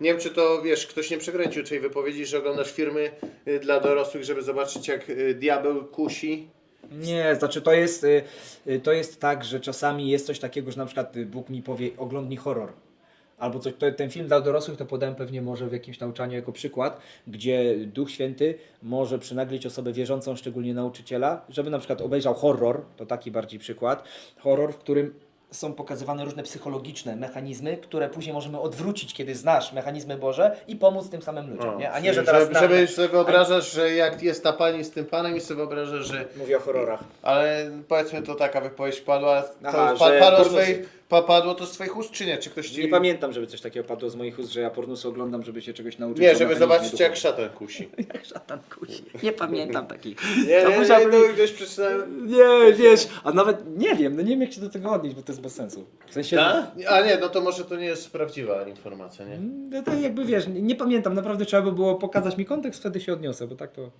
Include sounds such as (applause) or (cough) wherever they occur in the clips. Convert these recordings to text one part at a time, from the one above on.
Nie wiem, czy to wiesz, ktoś nie przekręcił tej wypowiedzi, że oglądasz filmy y, dla dorosłych, żeby zobaczyć, jak y, diabeł kusi. Nie, znaczy to jest, y, to jest tak, że czasami jest coś takiego, że na przykład Bóg mi powie oglądnij horror. Albo coś, to, ten film dla dorosłych to podałem pewnie może w jakimś nauczaniu jako przykład, gdzie Duch Święty może przynaglić osobę wierzącą, szczególnie nauczyciela, żeby na przykład obejrzał horror, to taki bardziej przykład, horror, w którym są pokazywane różne psychologiczne mechanizmy, które później możemy odwrócić, kiedy znasz mechanizmy Boże i pomóc tym samym ludziom, nie? A nie, że teraz żeby, żeby sobie wyobrażasz, że jak jest ta pani z tym panem i sobie wyobrażasz, że... Mówię o horrorach. Ale powiedzmy to taka wypowiedź padła, to Aha, pa, że padło, z pornosy. twoich, pa, padło to z twoich ust, czy nie? Czy ktoś ci... Nie pamiętam, żeby coś takiego padło z moich ust, że ja pornusy oglądam, żeby się czegoś nauczyć. Nie, o żeby mechanizmie zobaczyć jak szatan kusi. (laughs) Jak szatan kusi. Nie pamiętam takich. Nie, To nie, nie, być- to ktoś przeczytał... Nie, wiesz, a nawet nie wiem, no nie wiem jak się do tego odnieść, bo to jest bez sensu. W sensie, Ta? A nie, no to może to nie jest prawdziwa informacja, nie? no to jakby wiesz, nie, nie pamiętam, naprawdę trzeba by było pokazać mi kontekst, wtedy się odniosę, bo tak to...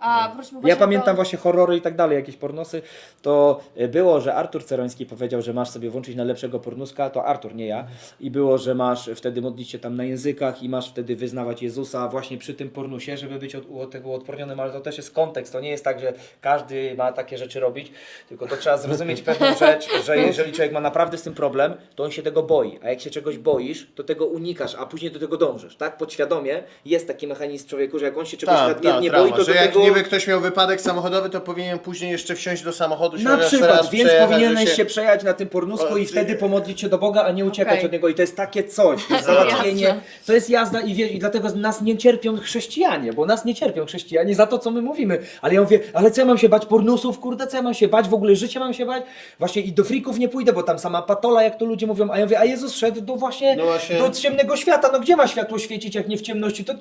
A wróćmy Ja właśnie pamiętam do... właśnie horrory i tak dalej, jakieś pornosy, to y, było, że Artur Ceroński powiedział, że masz sobie włączyć najlepszego pornuska, to Artur, nie ja. I było, że masz wtedy modlić się tam na językach i masz wtedy wyznawać Jezusa właśnie przy tym pornusie, żeby być od, od tego odpornionym, ale to też jest kontekst, to nie jest tak, że każdy ma takie rzeczy robić, tylko to trzeba zrozumieć pewną (laughs) rzecz, że jeżeli człowiek ma naprawdę z tym problem, to on się tego boi, a jak się czegoś boisz, to tego unikasz, a później do tego dążysz, tak? Podświadomie jest taki mechanizm człowieku, że jak on się czegoś Tak, tak, boi, trauma, to że do tego... niby ktoś miał wypadek samochodowy, to powinien później jeszcze wsiąść do samochodu, się Na raz, przykład, raz więc przejechać, powinieneś że się przejechać na tym pornusku O, i wtedy pomodlić się do Boga, a nie uciekać Okej. od Niego. I to jest takie coś, to jest załatwienie, Jasne. to jest jazda i, wie, i dlatego nas nie cierpią chrześcijanie, bo nas nie cierpią chrześcijanie za to, co my mówimy. Ale ja mówię, ale co ja mam się bać pornusów, kurde, co ja mam się bać, w ogóle życia mam się bać? Właśnie i do frików nie pójdę, bo tam sama patola, jak to ludzie mówią, a ja mówię, a Jezus szedł do właśnie, No właśnie. do ciemnego świata, no gdzie ma światło świecić, jak nie w ciemności, to